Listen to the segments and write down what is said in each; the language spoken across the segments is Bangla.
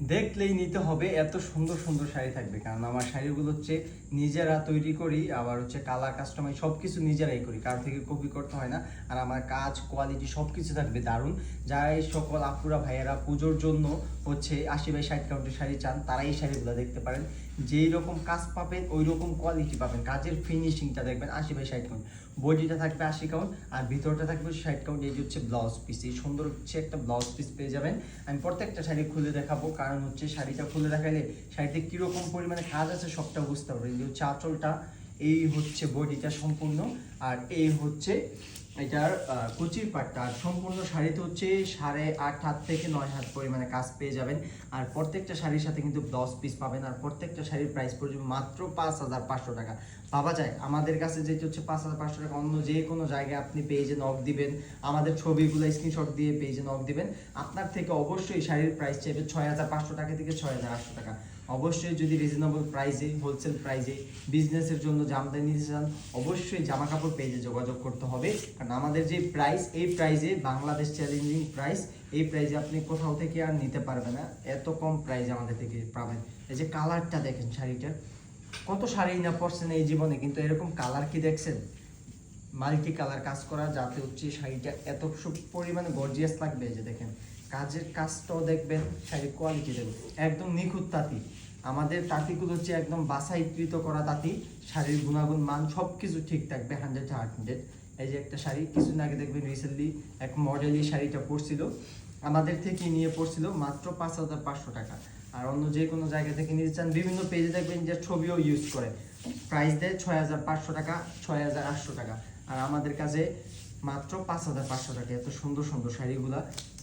দেখলেই নিতে হবে, এত সুন্দর সুন্দর শাড়ি থাকবে। কারণ আমার শাড়িগুলো হচ্ছে নিজেরা তৈরি করি, আবার হচ্ছে কালার কাস্টমাইজ সব কিছু নিজেরাই করি, কারও থেকে কপি করতে হয় না। আর আমার কাজ কোয়ালিটি সব কিছু থাকবে দারুণ। যারা এই সকল আপুরা, ভাইয়েরা পুজোর জন্য হচ্ছে আশি বাই ষাট কাউন্টের শাড়ি চান তারা এই শাড়িগুলো দেখতে পারেন। যেই রকম কাজ পাবেন, ওই রকম কোয়ালিটি পাবেন। কাজের ফিনিশিংটা দেখবেন আশি বাই ষাট কাউন্ট বডিটা থাকবে আশি কাউন্ট আর ভিতরটা থাকবে ষাট কাউন্ট এই হচ্ছে ব্লাউজ পিস এই সুন্দর হচ্ছে একটা ব্লাউজ পিস পেয়ে যাবেন। আমি প্রত্যেকটা শাড়ি খুলে দেখাবো কারণ হচ্ছে শাড়িটা খুলে দেখাইলে শাড়িতে কীরকম পরিমাণে কাজ আছে সবটা বুঝতে পারবে। যে হচ্ছে এই হচ্ছে বডিটা সম্পূর্ণ আর এই হচ্ছে এটার কুচির পাটটা। আর সম্পূর্ণ শাড়িতে হচ্ছে সাড়ে আট হাত থেকে নয় হাত পরিমাণে কাজ পেয়ে যাবেন। আর প্রত্যেকটা শাড়ির সাথে কিন্তু দশ পিস পাবেন। আর প্রত্যেকটা শাড়ির প্রাইস পড়বে মাত্র পাঁচ হাজার পাঁচশো টাকা। পাওয়া যায়, আমাদের কাছে যেটা হচ্ছে পাঁচ হাজার পাঁচশো টাকা, অন্য যে কোনো জায়গায় আপনি পেজে নক দিবেন। আমাদের ছবিগুলো স্ক্রিনশট দিয়ে পেজে নক দিবেন। আপনার থেকে অবশ্যই শাড়ির প্রাইস চাইবে ছয় হাজার পাঁচশো টাকা থেকে ছয় হাজার আটশো টাকা। অবশ্যই যদি রিজনেবল প্রাইসে হোলসেল প্রাইসে বিজনেসের জন্য জামদানি নিতে চান, অবশ্যই জামা কাপড় পেজে যোগাযোগ করতে হবে। কারণ আমাদের যে প্রাইস এই প্রাইসে বাংলাদেশ চ্যালেঞ্জিং প্রাইস এই প্রাইসে আপনি কোথাও থেকে আর নিতে পারবেন না। এত কম প্রাইসে আমাদের থেকে পাবেন। এই যে কালারটা দেখেন শাড়িটার। কত শাড়ি না পরছেন এই জীবনে, কিন্তু এরকম কালার কি দেখছেন? মাল্টি কালার কাজ করা যাতে হচ্ছে শাড়িটা এত পরিমাণে গর্জিয়াস লাগবে যে দেখেন। কাজের কাজটাও দেখবেন, শাড়ির কোয়ালিটি দেখবেন। একদম নিখুঁত তাঁতি। আমাদের তাঁতিগুলো হচ্ছে একদম বাছাইকৃত করা তাঁতি। শাড়ির গুণাগুণ, মান সব কিছু ঠিক থাকবে হান্ড্রেড হান্ড্রেড এই যে একটা শাড়ি, কিছুদিন আগে দেখবেন রিসেন্টলি এক মডেল এই শাড়িটা পরছিল। আমাদের থেকে নিয়ে পড়ছিল মাত্র পাঁচ হাজার পাঁচশো টাকা। আর অন্য যে কোনো জায়গা থেকে নিতে চান, বিভিন্ন পেজে দেখবেন যে ছবিও ইউজ করে। প্রাইস দেয় ছয় হাজার পাঁচশো টাকা, ছয় হাজার আটশো টাকা। আর আমাদের কাছে মাত্র পাঁচ হাজার পাঁচশো টাকা। এত সুন্দর সুন্দর শাড়িগুলা,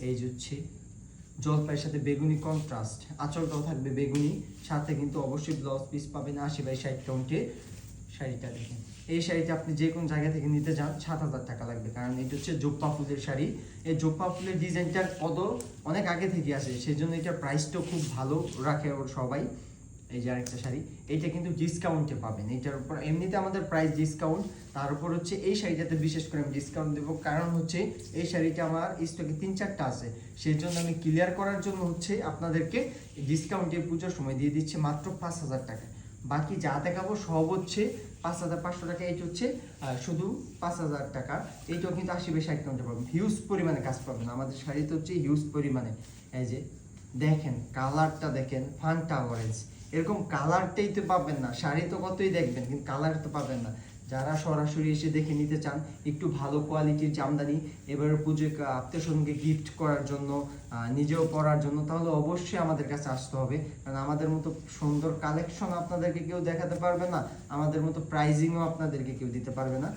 এই যে জলপাইয়ের সাথে বেগুনি কন্ট্রাস্ট আঁচলটাও থাকবে বেগুনি, সাথে কিন্তু অবশ্যই ব্লাউজ পিস পাবেন আশি বাই ষাট কাউন্টে শাড়িটা দেখেন। এই শাড়িটা আপনি যে কোনো জায়গা থেকে নিতে যান সাত হাজার টাকা লাগবে। কারণ এটা হচ্ছে জোপ্পা ফুলের শাড়ি। এই জোপ্পা ফুলের ডিজাইনটার কদর অনেক আগে থেকে আসে সেই জন্য এটার প্রাইসটাও খুব ভালো রাখে ওর সবাই। এই যে আরেকটা শাড়ি, এইটা কিন্তু ডিসকাউন্টে পাবেন। এটার উপর এমনিতে আমাদের প্রাইস ডিসকাউন্ট তার উপর হচ্ছে এই শাড়িটাতে বিশেষ করে আমি ডিসকাউন্ট দেবো। কারণ হচ্ছে এই শাড়িটা আমার স্টকে তিন চারটা আছে। সেই জন্য আমি ক্লিয়ার করার জন্য হচ্ছে আপনাদেরকে ডিসকাউন্টে পুজোর সময় দিয়ে দিচ্ছে মাত্র পাঁচ হাজার টাকা। বাকি যা দেখাবো সব হচ্ছে পাঁচ হাজার পাঁচশো টাকা, এইটা হচ্ছে শুধু পাঁচ হাজার টাকা। এইটাও কিন্তু আশি বেশি এক পাবেন। হিউজ পরিমাণে কাজ পাবেন। আমাদের শাড়িতে হচ্ছে হিউজ পরিমাণে। এই যে দেখেন কালারটা দেখেন ফান্টা অরেঞ্জ এরকম কালারটাই তো পাবেন না, শাড়ি তো কতই দেখবেন, কিন্তু কালার তো পাবেন না। যারা সরাসরি এসে দেখে নিতে চান, একটু ভালো কোয়ালিটির জামদানি এবারে পুজোয় আত্মীয় স্বজনকে গিফট করার জন্য নিজেও পরার জন্য, তাহলে অবশ্যই আমাদের কাছে আসতে হবে। কারণ আমাদের মতো সুন্দর কালেকশন আপনাদেরকে কেউ দেখাতে পারবে না, আমাদের মতো প্রাইজিংও আপনাদেরকে কেউ দিতে পারবে না।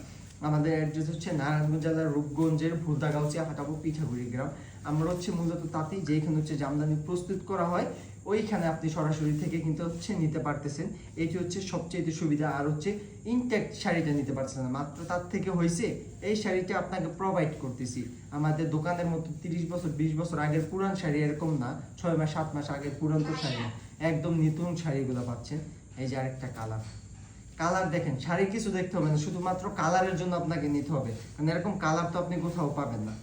আমাদের অ্যাড্রেস হচ্ছে নারায়ণগঞ্জ জেলার রূপগঞ্জের ভুলদাগাউচিয়া হাটাবো পিঠাগুড়ি গ্রাম। আমরা হচ্ছে মূলত তাতেই যেখানে হচ্ছে জামদানি প্রস্তুত করা হয় ওইখানে আপনি সরাসরি থেকে কিন্তু হচ্ছে নিতে পারতেছেন। এটি হচ্ছে সবচেয়ে সুবিধা। আর হচ্ছে ইনটেক্ট শাড়িটা নিতে পারছেন না। মাত্র তার থেকে হয়েছে, এই শাড়িটা আপনাকে প্রোভাইড করতেছি। আমাদের দোকানের মতো তিরিশ বছর, বিশ বছর আগের পুরান শাড়ি এরকম না। ছয় মাস, সাত মাস আগের পুরান তো শাড়ি একদম নতুন শাড়িগুলো পাচ্ছেন। এই যে আরেকটা কালার কালার দেখেন, শাড়ি কিছু দেখতে হবে না। শুধুমাত্র কালারের জন্য আপনাকে নিতে হবে। কারণ এরকম কালার তো আপনি কোথাও পাবেন না।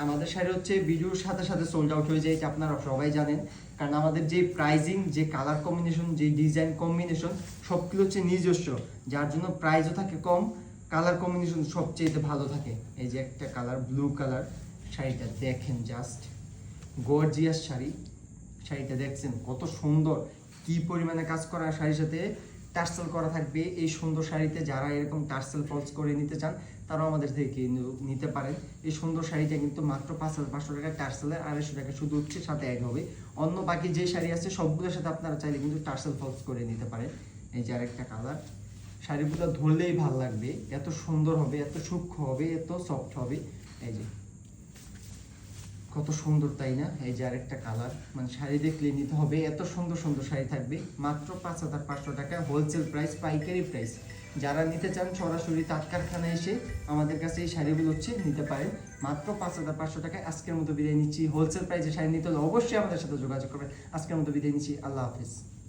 আমাদের শাড়ি হচ্ছে ভিডিওর সাথে সাথে সোল্ড আউট হয়ে যায়, এটা আপনারা সবাই জানেন। কারণ আমাদের যে প্রাইজিং যে কালার কম্বিনেশন যে ডিজাইন কম্বিনেশন সবগুলো হচ্ছে নিজস্ব। যার জন্য প্রাইসও থাকে কম কালার কম্বিনেশন সবচেয়ে ভালো থাকে। এই যে একটা কালার ব্লু কালার শাড়িটা দেখেন জাস্ট গর্জিয়াস শাড়ি। শাড়িটা দেখছেন কত সুন্দর, কি পরিমাণে কাজ করা শাড়ির সাথে। টার্সেল করা থাকবে। এই সুন্দর শাড়িতে যারা এরকম টার্সেল ফলস করে নিতে চান, তারাও আমাদের থেকে নিতে পারেন। এই সুন্দর শাড়িটা কিন্তু মাত্র পাঁচ হাজার পাঁচশো টাকা টার্সেলের আড়াইশো টাকা, শুধু হচ্ছে সাথে এক হবে। অন্য বাকি যে শাড়ি আছে, সবগুলোর সাথে আপনারা চাইলে কিন্তু টার্সেল ফলস করে নিতে পারেন। এই যে আরেকটা কালার। শাড়িগুলো ধরলেই ভালো লাগবে। এত সুন্দর হবে, এত সূক্ষ্ম হবে, এত সফট হবে। এই যে কত সুন্দর, তাই না? এই যে আরেকটা কালার মানে শাড়ি দেখলে নিতে হবে, এত সুন্দর সুন্দর শাড়ি থাকবে। মাত্র পাঁচ হাজার পাঁচশো টাকা হোলসেল প্রাইস পাইকারি প্রাইস যারা নিতে চান, সরাসরি তাঁত কারখানায় এসে আমাদের কাছে এই শাড়িগুলো হচ্ছে নিতে পারেন। মাত্র পাঁচ হাজার পাঁচশো টাকায় আজকের মতো বিদায় নিচ্ছি। হোলসেল প্রাইসে শাড়ি নিতে হলে অবশ্যই আমাদের সাথে যোগাযোগ করবেন। আজকের মতো বিদায় নিচ্ছি। আল্লাহ হাফিজ।